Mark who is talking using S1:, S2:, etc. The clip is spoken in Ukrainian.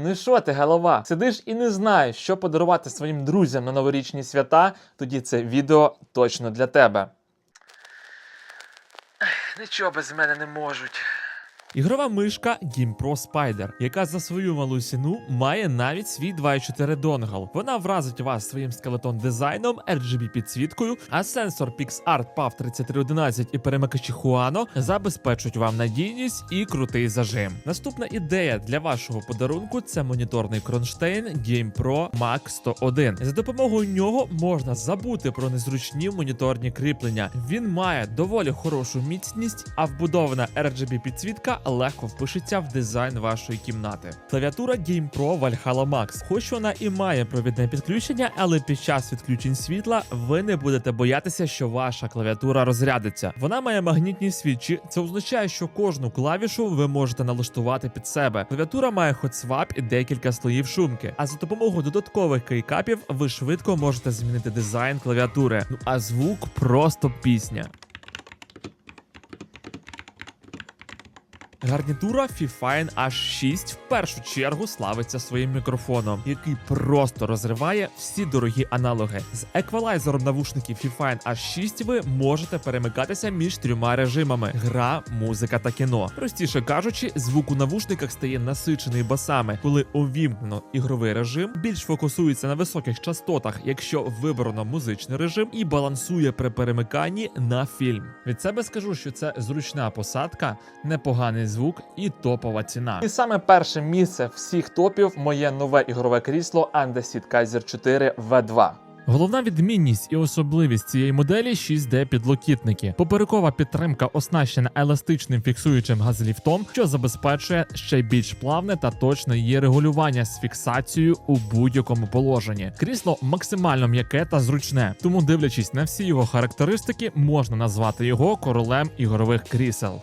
S1: Ну що ти, голова? Сидиш і не знаєш, що подарувати своїм друзям на новорічні свята, тоді це відео точно для тебе. Нічого без мене не можуть. Ігрова мишка GamePro Spider, яка за свою малу ціну має навіть свій 2.4 донгл. Вона вразить вас своїм скелетон дизайном, RGB підсвіткою, а сенсор PixArt PAV 3311 і перемикачі Huano забезпечують вам надійність і крутий зажим. Наступна ідея для вашого подарунку це моніторний кронштейн GamePro Max 101. За допомогою нього можна забути про незручні моніторні кріплення. Він має доволі хорошу міцність, а вбудована RGB підсвітка легко впишеться в дизайн вашої кімнати. Клавіатура GamePro Valhalla Max. Хоч вона і має провідне підключення, але під час відключень світла ви не будете боятися, що ваша клавіатура розрядиться. Вона має магнітні свічі. Це означає, що кожну клавішу ви можете налаштувати під себе. Клавіатура має хотсвап і декілька слоїв шумки. А за допомогою додаткових кейкапів ви швидко можете змінити дизайн клавіатури. Ну а звук просто пісня. Гарнітура Fifine H6 в першу чергу славиться своїм мікрофоном, який просто розриває всі дорогі аналоги. З еквалайзером навушників Fifine H6 ви можете перемикатися між трьома режимами: гра, музика та кіно. Простіше кажучи, звук у навушниках стає насичений басами, коли увімкнено ігровий режим, більш фокусується на високих частотах, якщо вибрано музичний режим, і балансує при перемиканні на фільм. Від себе скажу, що це зручна посадка, непоганий звук і топова ціна. І саме перше місце всіх топів моє нове ігрове крісло Andesit Kaiser 4 V2. Головна відмінність і особливість цієї моделі 6D підлокітники. Поперекова підтримка оснащена еластичним фіксуючим газліфтом, що забезпечує ще більш плавне та точне її регулювання з фіксацією у будь-якому положенні. Крісло максимально м'яке та зручне, тому, дивлячись на всі його характеристики, можна назвати його королем ігрових крісел.